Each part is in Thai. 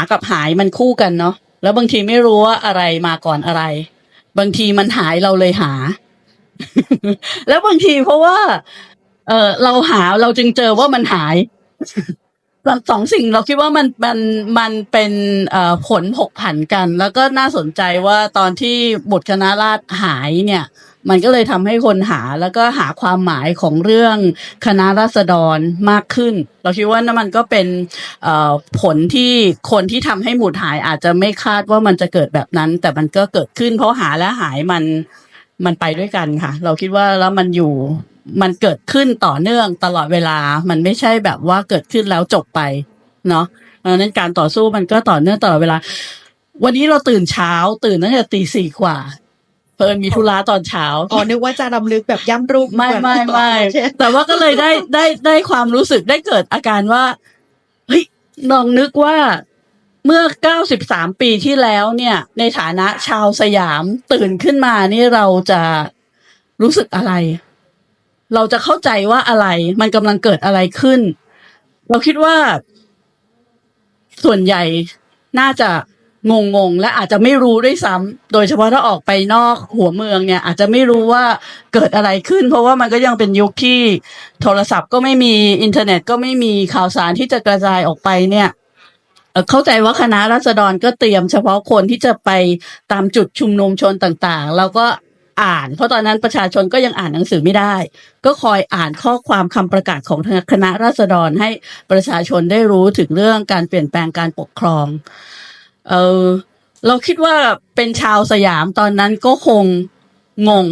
ากับหายมันคู่กันเนาะแล้วบางทีไม่รู้ว่าอะไรมาก่อนอะไร บางทีมันหายเราเลยหา แล้วบางทีเพราะว่า เออเราหาเราจึงเจอว่ามันหายสองสิ่งเราคิดว่ามันมันมันเป็นเอ่อผลผกผันกัน แล้วก็น่าสนใจว่าตอนที่บทคณะราษหายเนี่ย มันก็เลยทำให้คนหาแล้วก็หาความหมายของเรื่องคณะราษฎรมากขึ้น เราคิดว่านั่นมันก็เป็นผลที่คนที่ทำให้หมุดหายอาจจะไม่คาดว่ามันจะเกิดแบบนั้น แต่มันก็เกิดขึ้น เพราะหาและหายมันมันไปด้วยกันค่ะ เราคิดว่าแล้วมันอยู่มันเกิดขึ้นต่อเนื่องตลอดเวลา มันไม่ใช่แบบว่าเกิดขึ้นแล้วจบไปเนาะเพราะนั้นการต่อสู้มันก็ต่อเนื่องตลอดเวลา วันนี้เราตื่นเช้าตื่นตั้งแต่ตีสี่กว่า เพิ่นมีธุระตอนเช้าอ๋อนึกว่าจะรำลึกแบบย้ำรูปไม่ไม่ไม่ใช่แต่ว่าก็เลยได้ได้ได้ความรู้สึกได้เกิดอาการว่าเฮ้ยลองนึกว่าเมื่อ 93 ปีที่แล้วเนี่ย ในฐานะชาวสยามตื่นขึ้นมานี่เราจะรู้สึกอะไร เราจะเข้าใจว่าอะไร มันกำลังเกิดอะไรขึ้น เราคิดว่า ส่วนใหญ่น่าจะ งงงๆและอาจจะไม่รู้ด้วยซ้ำโดยเฉพาะถ้าออกไปนอกหัวเมืองเนี่ย อาจจะไม่รู้ว่าเกิดอะไรขึ้น เพราะว่ามันก็ยังเป็นยุคที่โทรศัพท์ก็ไม่มีอินเทอร์เน็ตก็ไม่มีข่าวสารที่จะกระจายออกไปเนี่ยเข้าใจว่าคณะรัษฎรก็เตรียมเฉพาะคนที่จะไปตามจุดชุมนุมชนต่างๆ แล้วก็อ่าน เพราะตอนนั้นประชาชนก็ยังอ่านหนังสือไม่ได้ ก็คอยอ่านข้อความคำประกาศของคณะราษฎรให้ประชาชนได้รู้ถึงเรื่องการเปลี่ยนแปลงการปกครอง เออเราคิดว่าเป็นชาวสยามตอนนั้นก็คงงง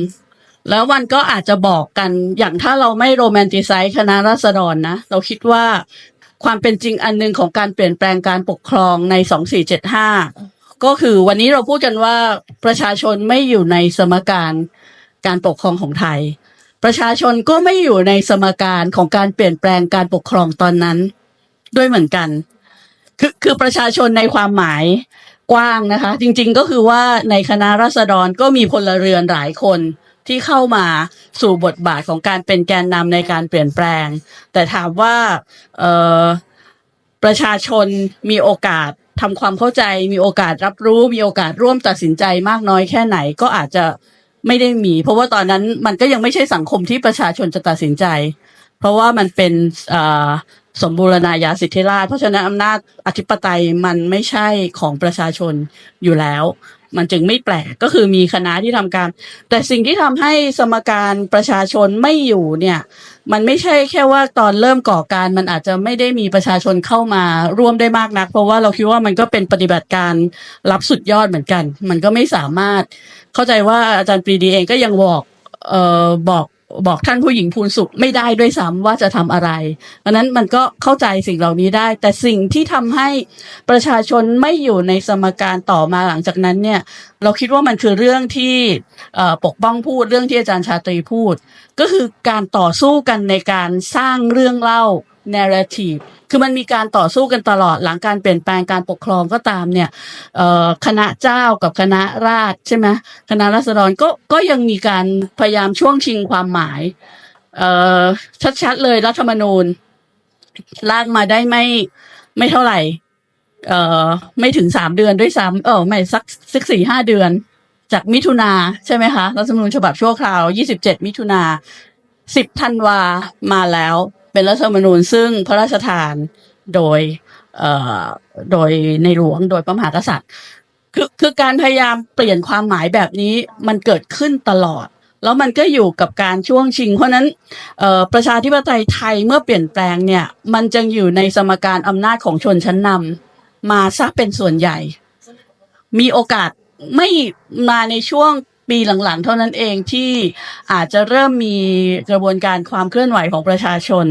แล้วมันก็อาจจะบอกกันอย่างถ้าเราไม่โรแมนติไซส์คณะราษฎรนะ เราคิดว่าความเป็นจริงอันหนึงของการเปลี่ยนแปลงการปกครองใน 2475 ก็คือวันนี้เราพูดกันว่าประชาชนไม่อยู่ในสมการการปกครองของไทย ประชาชนก็ไม่อยู่ในสมการของการเปลี่ยนแปลงการปกครองตอนนั้น ด้วยเหมือนกัน คือคือประชาชนในความหมายกว้างนะคะ จริงๆก็คือว่าในคณะราษฎรก็มีพลเรือนหลายคนที่เข้ามาสู่บทบาทของการเป็นแกนนำในการเปลี่ยนแปลง แต่ถามว่าเออประชาชนมีโอกาสทำความเข้าใจ มีโอกาสรับรู้ มีโอกาสร่วมตัดสินใจมากน้อยแค่ไหนก็อาจจะไม่ได้มี เพราะว่าตอนนั้นมันก็ยังไม่ใช่สังคมที่ประชาชนจะตัดสินใจ เพราะว่ามันเป็นอ่อ สมบูรณาญาสิทธิราชเพราะฉะนั้นอำนาจอธิปไตยมันไม่ใช่ของประชาชนอยู่แล้ว มันจึงไม่แปลกก็คือมีคณะที่ทำการ แต่สิ่งที่ทำให้สมการประชาชนไม่อยู่เนี่ย มันไม่ใช่แค่ว่าตอนเริ่มก่อการมันอาจจะไม่ได้มีประชาชนเข้ามาร่วมได้มากนัก เพราะว่าเราคิดว่ามันก็เป็นปฏิบัติการรับสุดยอดเหมือนกัน มันก็ไม่สามารถ เข้าใจว่าอาจารย์ปรีดีเองก็ยังบอกเอ่อบอก บอกท่านผู้หญิงภูนสุขไม่ได้ด้วยซ้ำว่าจะทำอะไรเพราะนั้นมันก็เข้าใจสิ่งเหล่านี้ได้ แต่สิ่งที่ทำให้ประชาชนไม่อยู่ในสมการต่อมาหลังจากนั้นเนี่ย เราคิดว่ามันคือเรื่องที่ปกป้องพูดเรื่องที่อาจารย์ชาตรีพูด ก็คือการต่อสู้กันในการสร้างเรื่องเล่า narrative คือมันมีการต่อสู้กันตลอดหลังการเปลี่ยนแปลงการปกครองก็ตามเนี่ยคณะเจ้ากับคณะราษฎรใช่ไหมคณะรัษฎรก็ก็ยังมีการพยายามช่วงชิงความหมายชัดๆเลยรัฐธรรมนูญลากมาได้ไม่ไม่เท่าไหร่เอ่อไม่ถึงสามเดือนด้วยซ้ำเออไม่สักสักสี่ห้าเดือน จากมิถุนาใช่ไหมคะรัฐธรรมนูญฉบับชั่วคราวยี่สิบเจ็ดมิถุนาสิบธันวามาแล้ว เป็นรัฐธรรมนูญซึ่งพระราชทานโดยเอ่อโดยในหลวงโดยพระมหากษัตริย์คือคือการพยายามเปลี่ยนความหมายแบบนี้มันเกิดขึ้นตลอด แล้วมันก็อยู่กับการช่วงชิง เพราะฉะนั้นเอ่อประชาธิปไตยไทยเมื่อเปลี่ยนแปลงเนี่ย มันจึงอยู่ในสมการอำนาจของชนชั้นนำมาซะเป็นส่วนใหญ่ มีโอกาสไม่มาในช่วง ปีหลังๆ เท่านั้นเองที่อาจจะเริ่มมีกระบวนการความเคลื่อนไหวของประชาชน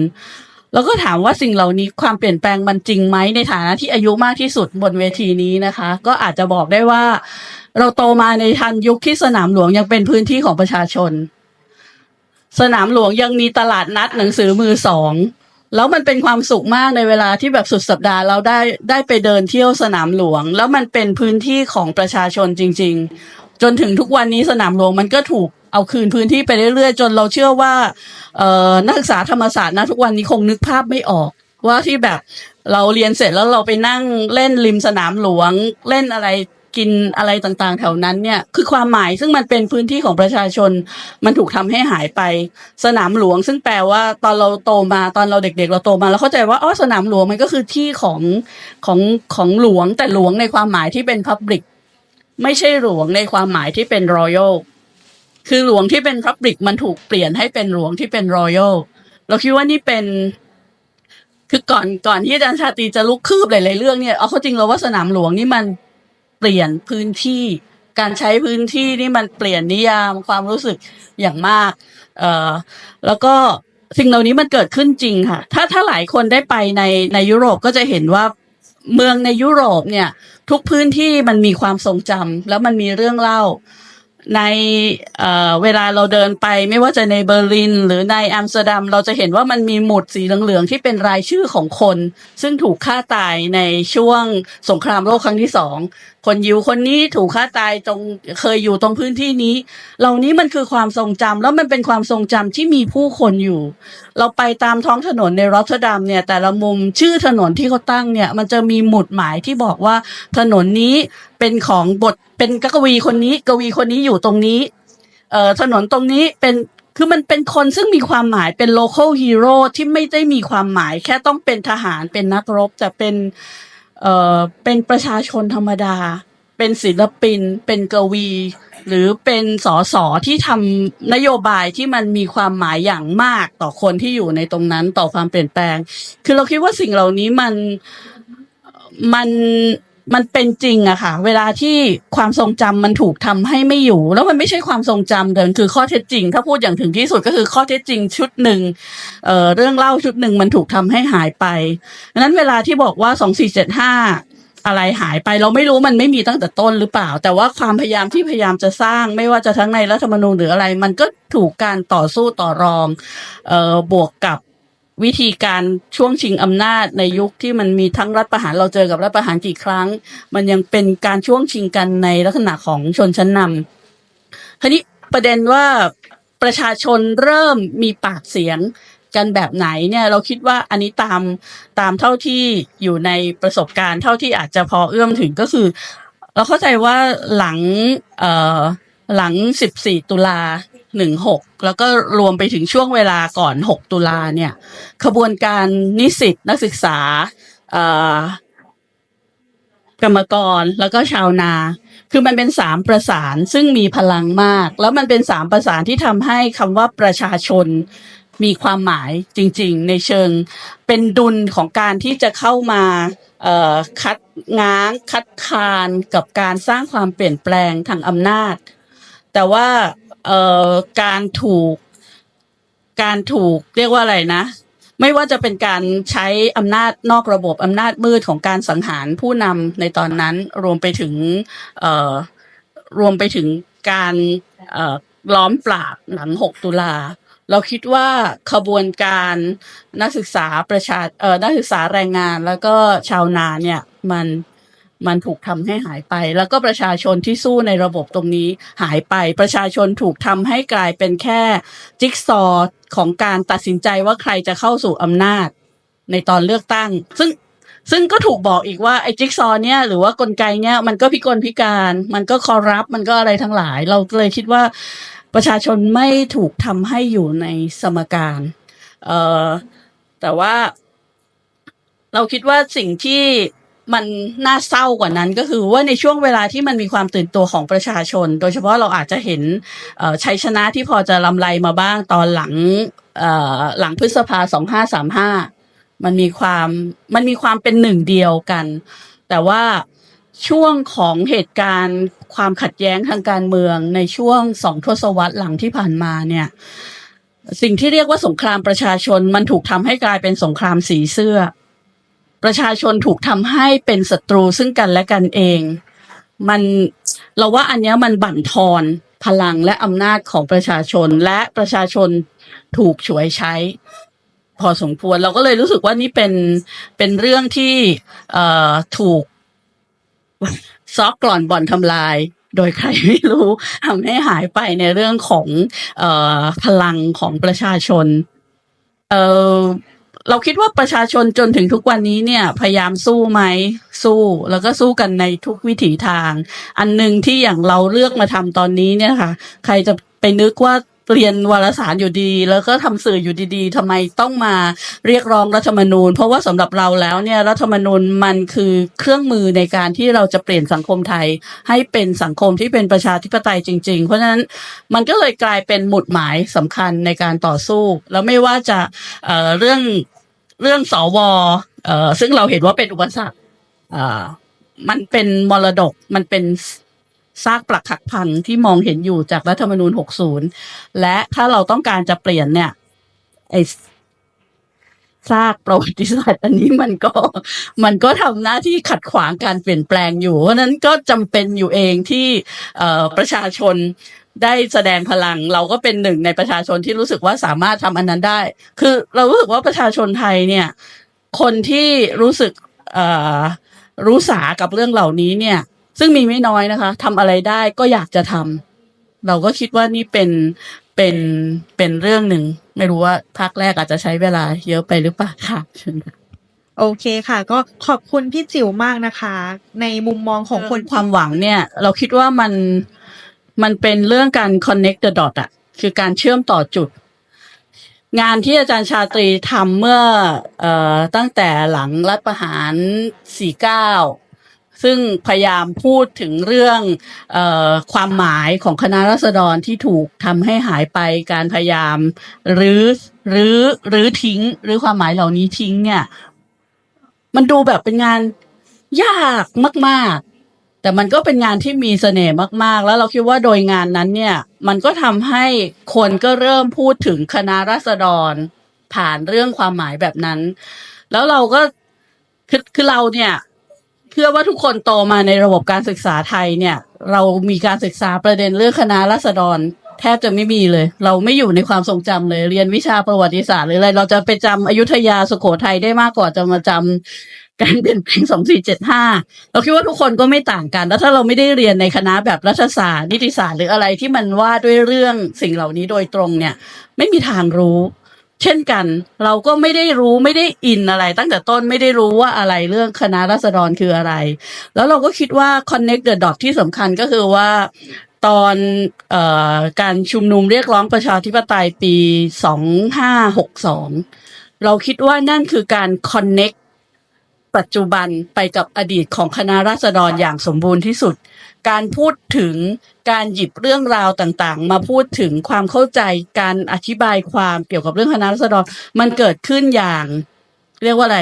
แล้วก็ถามว่าสิ่งเหล่านี้ความเปลี่ยนแปลงมันจริงไหมในฐานะที่อายุมากที่สุดบนเวทีนี้นะคะ ก็อาจจะบอกได้ว่า เราโตมาในทันยุคที่สนามหลวงยังเป็นพื้นที่ของประชาชน สนามหลวงยังมีตลาดนัดหนังสือมือสองแล้วมันเป็นความสุขมากในเวลาที่แบบสุดสัปดาห์เราได้ได้ไปเดินเที่ยวสนามหลวง แล้วมันเป็นพื้นที่ของประชาชนจริง ๆ จนถึงทุกวันนี้สนามหลวงมันก็ถูกเอาคืนพื้นที่ไปเรื่อยๆ จนเราเชื่อว่าเออนักศึกษาธรรมศาสตร์นะทุกวันนี้คงนึกภาพไม่ออก ว่าที่แบบเราเรียนเสร็จแล้วเราไปนั่งเล่นริมสนามหลวงเล่นอะไรกินอะไรต่างๆ แถวนั้นเนี่ยคือความหมายซึ่งมันเป็นพื้นที่ของประชาชน มันถูกทำให้หายไป สนามหลวง ซึ่งแปลว่าตอนเราโตมาตอนเราเด็ก ๆ เราโตมาเราเข้าใจว่าอ๋อสนามหลวงมันก็คือที่ของของของหลวงแต่หลวงในความหมายที่เป็น Public ไม่ใช่หลวงในความหมายที่เป็น Royal คือหลวงที่เป็น Public มันถูกเปลี่ยนให้เป็นหลวงที่เป็น Royal เราคิดว่านี่เป็น คือก่อนก่อนที่อาจารย์ชาตรีจะลุกคืบหลายๆเรื่องเนี่ยเอาเข้าจริงเราว่าสนามหลวงนี่มันเปลี่ยนพื้นที่ การใช้พื้นที่นี่มันเปลี่ยนนิยามความรู้สึกอย่างมาก เอ่อแล้วก็สิ่งเหล่านี้มันเกิดขึ้นจริงค่ะ ถ้าถ้าหลายคนได้ไปในในยุโรปก็จะเห็นว่า เมืองในยุโรปเนี่ย ทุกพื้นที่มันมีความทรงจำแล้วมันมีเรื่องเล่า ในเเวลาเราเดินไปไม่ว่าจะในเบอร์ลิน หรือในอัมสเตอร์ดัมเราจะเห็นว่ามันมีหมุดสีเหลืองๆที่เป็นรายชื่อของคน ซึ่งถูกฆ่าตายในช่วงสงครามโลกครั้งที่สองคนยิวคนนี้ถูกฆ่าตายตรงเคยอยู่ตรงพื้นที่นี้ เหล่านี้มันคือความทรงจำแล้วมันเป็นความทรงจำที่มีผู้คนอยู่ เราไปตามท้องถนนในรอตเตอร์ดัมเนี่ยแต่ละมุมชื่อถนนที่เขาตั้งเนี่ยมันจะมีหมุดหมายที่บอกว่าถนนนี้เป็นของบทเป็นกวีคนนี้ กวีคนนี้อยู่ตรงนี้ เอ่อถนนตรงนี้เป็นคือมันเป็นคนซึ่งมีความหมายเป็น local hero ที่ไม่ได้มีความหมาย แค่ต้องเป็นทหารเป็นนักรบ แต่เป็นเอ่อเป็นประชาชนธรรมดา เป็นศิลปิน เป็นกวี หรือเป็นสสที่ทำนโยบายที่มันมีความหมายอย่างมากต่อคนที่อยู่ในตรงนั้นต่อความเปลี่ยนแปลง คือเราคิดว่าสิ่งเหล่านี้มันมัน มันเป็นจริงอะค่ะ เวลาที่ความทรงจำมันถูกทำให้ไม่อยู่ แล้วมันไม่ใช่ความทรงจำเดินคือข้อเท็จจริง ถ้าพูดอย่างถึงที่สุดก็คือข้อเท็จจริงชุดหนึ่งเอ่อเรื่องเล่าชุดหนึ่งมันถูกทำให้หายไปดังนั้นเวลาที่บอกว่าสองสี่เจ็ดห้าอะไรหายไปเราไม่รู้มันไม่มีตั้งแต่ต้นหรือเปล่า แต่ว่าความพยายามที่พยายามจะสร้าง ไม่ว่าจะทั้งในรัฐธรรมนูญหรืออะไร มันก็ถูกการต่อสู้ต่อรองเอ่อบวกกับ วิธีการช่วงชิงอำนาจในยุคที่มันมีทั้งรัฐประหารเราเจอกับรัฐประหารกี่ครั้ง มันยังเป็นการช่วงชิงกันในลักษณะของชนชั้นนำทีนี้ประเด็นว่าประชาชนเริ่มมีปากเสียงกันแบบไหนเนี่ยเราคิดว่าอันนี้ตามตามเท่าที่อยู่ในประสบการณ์เท่าที่อาจจะพอเอื้อมถึงก็คือ เราเข้าใจว่าหลังเอ่อหลัง 14 ตุลา 16แล้วก็รวมไปถึงช่วงเวลาก่อน6ตุลาเนี่ย ขบวนการนิสิตนักศึกษากรรมกรแล้วก็ชาวนา คือมันเป็นสามประสานซึ่งมีพลังมาก แล้วมันเป็นสามประสานที่ทำให้คำว่าประชาชนมีความหมายจริง ๆ ในเชิงเป็นดุลของการที่จะเข้ามาคัดง้างคัดคานกับการสร้างความเปลี่ยนแปลงทางอำนาจ แต่ว่า เอ่อการถูกการถูกเรียกว่าอะไรนะ ไม่ว่าจะเป็นการใช้อำนาจนอกระบบอำนาจมืดของการสังหารผู้นำในตอนนั้นรวมไปถึงเอ่อรวมไปถึงการเอ่อล้อมปราบหลัง 6 ตุลา เราคิดว่าขบวนการนักศึกษาประชาเอ่อนักศึกษาแรงงานแล้วก็ชาวนาเนี่ยมัน มันถูกทำให้หายไป แล้วก็ประชาชนที่สู้ในระบบตรงนี้หายไป ประชาชนถูกทำให้กลายเป็นแค่จิ๊กซอว์ของการตัดสินใจว่าใครจะเข้าสู่อำนาจในตอนเลือกตั้ง ซึ่งซึ่งก็ถูกบอกอีกว่าไอ้จิ๊กซอว์เนี่ยหรือว่ากลไกเนี่ยมันก็พิกลพิการ มันก็คอร์รัปมันก็อะไรทั้งหลาย เราเลยคิดว่าประชาชนไม่ถูกทำให้อยู่ในสมการเอ่อแต่ว่าเราคิดว่าสิ่งที่ มันน่าเศร้ากว่านั้นก็คือว่าในช่วงเวลาที่มันมีความตื่นตัวของประชาชน โดยเฉพาะเราอาจจะเห็นชัยชนะที่พอจะลำไรมาบ้างตอนหลังหลังพฤษภาสองห้าสามห้ามันมีความมันมีความเป็นหนึ่งเดียวกัน แต่ว่าช่วงของเหตุการณ์ความขัดแย้งทางการเมืองในช่วงสองทศวรรษหลังที่ผ่านมาเนี่ยสิ่งที่เรียกว่าสงครามประชาชนมันถูกทำให้กลายเป็นสงครามสีเสื้อ ประชาชนถูกทำให้เป็นศัตรูซึ่งกันและกันเอง มันเราว่าอันเนี้ยมันบั่นทอนพลังและอำนาจของประชาชนและประชาชนถูกฉวยใช้ พอสมควรเราก็เลยรู้สึกว่านี่เป็นเป็นเรื่องที่เอ่อถูกซอกกล่อนบ่อนทำลาย โดยใครไม่รู้ทำให้หายไปในเรื่องของเอ่อพลังของประชาชน เอ่อ เราคิดว่าประชาชนจนถึงทุกวันนี้เนี่ย พยายามสู้ไหมสู้แล้วก็สู้กันในทุกวิถีทาง อันหนึ่งที่อย่างเราเลือกมาทำตอนนี้เนี่ยค่ะ ใครจะไปนึกว่าเรียนวารสารอยู่ดีแล้วก็ทำสื่ออยู่ดีๆทำไมต้องมาเรียกร้องรัฐธรรมนูญ เพราะว่าสำหรับเราแล้วเนี่ยรัฐธรรมนูญมันคือเครื่องมือในการที่เราจะเปลี่ยนสังคมไทย ให้เป็นสังคมที่เป็นประชาธิปไตยจริง ๆ เพราะฉะนั้นมันก็เลยกลายเป็นหมุดหมายสำคัญในการต่อสู้ แล้วไม่ว่าจะเเรื่อง เรื่องสวเอ่อซึ่งเราเห็นว่าเป็นอุปสรรคเอ่อมันเป็นมรดกมันเป็นซากปรักหักพังที่มองเห็นอยู่จากรัฐธรรมนูญ 60 และถ้าเราต้องการจะเปลี่ยนเนี่ยไอ้ซากประวัติศาสตร์อันนี้มันก็มันก็ทำหน้าที่ขัดขวางการเปลี่ยนแปลงอยู่ เพราะนั้นก็จำเป็นอยู่เองที่ประชาชน ได้แสดงพลัง เราก็เป็นหนึ่งในประชาชนที่รู้สึกว่าสามารถทำอันนั้นได้ คือเรารู้สึกว่าประชาชนไทยเนี่ย คนที่รู้สึกเอ่อรู้สากับเรื่องเหล่านี้เนี่ย ซึ่งมีไม่น้อยนะคะทำอะไรได้ก็อยากจะทำเราก็คิดว่านี่เป็นเป็นเป็นเรื่องหนึ่ง ไม่รู้ว่าภาคแรกอาจจะใช้เวลาเยอะไปหรือเปล่าค่ะเชิญค่ะโอเคค่ะ ก็ขอบคุณพี่จิ๋วมากนะคะ ในมุมมองของคนความหวังเนี่ย เราคิดว่ามัน มันเป็นเรื่องการ connect the dot อะคือการเชื่อมต่อจุด งานที่อาจารย์ชาตรีทำเมื่อเอ่อตั้งแต่หลังรัฐประหาร 49 ซึ่งพยายามพูดถึงเรื่องเออความหมายของคณะรัษฎรที่ถูกทำให้หายไปการพยายามรื้อรื้อรื้อทิ้ง หรือความหมายเหล่านี้ทิ้งเนี่ย มันดูแบบเป็นงานยากมาก แต่มันก็เป็นงานที่มีเสน่ห์มาก ๆ แล้วเราคิดว่าโดยงานนั้นเนี่ย มันก็ทำให้คนก็เริ่มพูดถึงคณะรัษฎร ผ่านเรื่องความหมายแบบนั้น แล้วเราก็คือคือเราเนี่ยเชื่อว่าทุกคนโตมาในระบบการศึกษาไทยเนี่ย เรามีการศึกษาประเด็นเรื่องคณะรัษฎร แทบจะไม่มีเลย เราไม่อยู่ในความทรงจำเลย เรียนวิชาประวัติศาสตร์หรืออะไรเราจะไปจำอยุธยาสุโขทัยได้มากกว่าจะมาจำ การเปลี่ยนแปลงสองสี่เจ็ดห้าเราคิดว่าทุกคนก็ไม่ต่างกัน แล้วถ้าเราไม่ได้เรียนในคณะแบบรัฐศาสตร์นิติศาสตร์หรืออะไรที่มันว่าด้วยเรื่องสิ่งเหล่านี้โดยตรงเนี่ย ไม่มีทางรู้ เช่นกัน เราก็ไม่ได้รู้ไม่ได้อินอะไร ตั้งแต่ต้นไม่ได้รู้ว่าอะไรเรื่องคณะรัษฎรคืออะไร แล้วเราก็คิดว่า connect the dot ที่สำคัญก็คือว่าตอนออการชุมนุมเรียกร้องประชาธิปไตยปี 2562 เราคิดว่านั่นคือการ connect ปัจจุบันไปกับอดีตของคณะราษฎรอย่างสมบูรณ์ที่สุด การพูดถึงการหยิบเรื่องราวต่างๆ มาพูดถึงความเข้าใจการอธิบายความเกี่ยวกับเรื่องคณะราษฎรมันเกิดขึ้นอย่าง เรียกว่าอะไร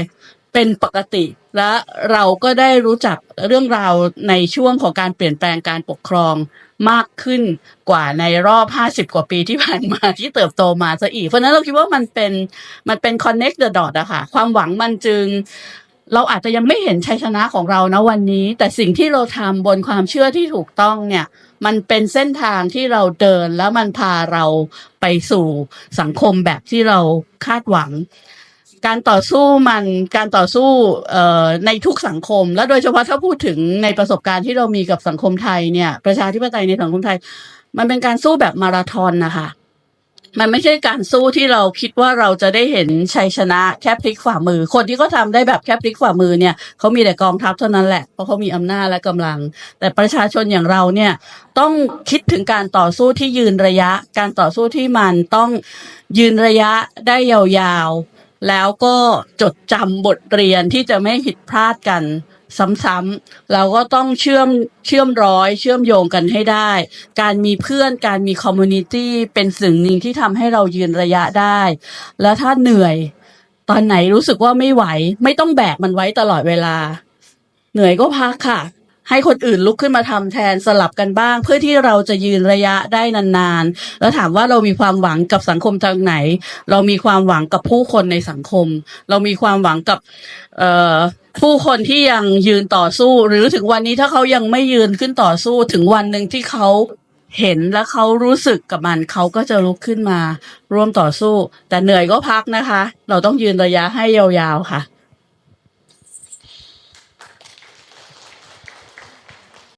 เป็นปกติและเราก็ได้รู้จักเรื่องราวในช่วงของการเปลี่ยนแปลงการปกครองมากขึ้นกว่าในรอบ 50 กว่าปีที่ผ่านมาที่เติบโตมาซะอีก เพราะนั้นเราคิดว่ามันเป็นมันเป็น connect the dot อะค่ะ ความหวังมันจึง เราอาจจะยังไม่เห็นชัยชนะของเรานะวันนี้ แต่สิ่งที่เราทำบนความเชื่อที่ถูกต้องเนี่ย มันเป็นเส้นทางที่เราเดินแล้วมันพาเราไปสู่สังคมแบบที่เราคาดหวัง การต่อสู้มันการต่อสู้ในทุกสังคม และโดยเฉพาะถ้าพูดถึงในประสบการณ์ที่เรามีกับสังคมไทยเนี่ย ประชาธิปไตยในสังคมไทย มันเป็นการสู้แบบมาราธอนนะคะ มันไม่ใช่การสู้ที่เราคิดว่าเราจะได้เห็นชัยชนะแค่พลิกฝ่ามือ คนที่เขาทำได้แบบแค่พลิกฝ่ามือเนี่ยเขามีแต่กองทัพเท่านั้นแหละเพราะเขามีอำนาจและกำลัง แต่ประชาชนอย่างเราเนี่ยต้องคิดถึงการต่อสู้ที่ยืนระยะ การต่อสู้ที่มันต้องยืนระยะได้ยาวๆแล้วก็จดจำบทเรียนที่จะไม่ผิดพลาดกัน ซ้ำๆเราก็ต้องเชื่อมเชื่อมร้อยเชื่อมโยงกันให้ได้ การมีเพื่อนการมีคอมมูนิตี้เป็นสิ่งหนึ่งที่ทำให้เรายืนระยะได้ แล้วถ้าเหนื่อย ตอนไหนรู้สึกว่าไม่ไหว ไม่ต้องแบกมันไว้ตลอดเวลา เหนื่อยก็พักค่ะ ให้คนอื่นลุกขึ้นมาทำแทนสลับกันบ้าง เพื่อที่เราจะยืนระยะได้นานๆ แล้วถามว่าเรามีความหวังกับสังคมทางไหน เรามีความหวังกับผู้คนในสังคม เรามีความหวังกับเอ่อผู้คนที่ยังยืนต่อสู้ หรือถึงวันนี้ถ้าเขายังไม่ยืนขึ้นต่อสู้ถึงวันหนึ่งที่เขาเห็นและเขารู้สึกกับมันเขาก็จะลุกขึ้นมา ร่วมต่อสู้ แต่เหนื่อยก็พักนะคะ เราต้องยืนระยะให้ยาวๆค่ะ